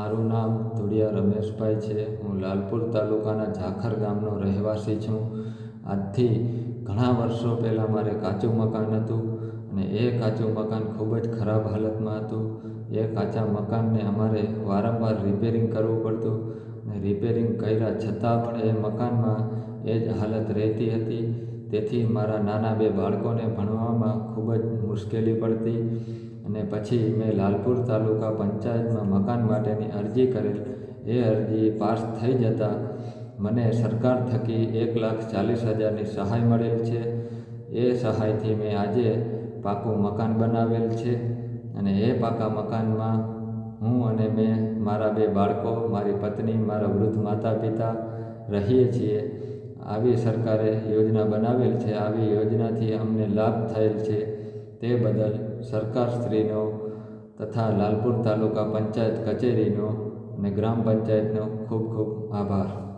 મારું નામ ધુડિયા રમેશભાઈ છે. હું લાલપુર તાલુકાના ઝાખર ગામનો રહેવાસી છું. આજથી ઘણા વર્ષો પહેલાં મારે કાચું મકાન હતું અને એ કાચું મકાન ખૂબ જ ખરાબ હાલતમાં હતું. એ કાચા મકાનને અમારે વારંવાર રિપેરિંગ કરવું પડતું અને રિપેરિંગ કર્યા છતાં પણ એ મકાનમાં એ જ હાલત રહેતી હતી. તેથી મારા નાના બે બાળકોને ભણવામાં ખૂબ જ મુશ્કેલી પડતી અને પછી મેં લાલપુર તાલુકા પંચાયતમાં મકાન માટેની અરજી કરેલ. એ અરજી પાસ થઈ જતાં મને સરકાર થકી એક લાખ ચાલીસ હજારની સહાય મળેલ છે. એ સહાયથી મેં આજે પાકું મકાન બનાવેલ છે અને એ પાકા મકાનમાં હું અને મેં મારા બે બાળકો, મારી પત્ની, મારા વૃદ્ધ માતા પિતા રહીએ છીએ. આવી સરકારે યોજના બનાવેલ છે. આવી યોજનાથી અમને લાભ થયેલ છે. તે બદલ સરકારશ્રીનો તથા લાલપુર તાલુકા પંચાયત કચેરીનો અને ગ્રામ પંચાયતનો ખૂબ ખૂબ આભાર.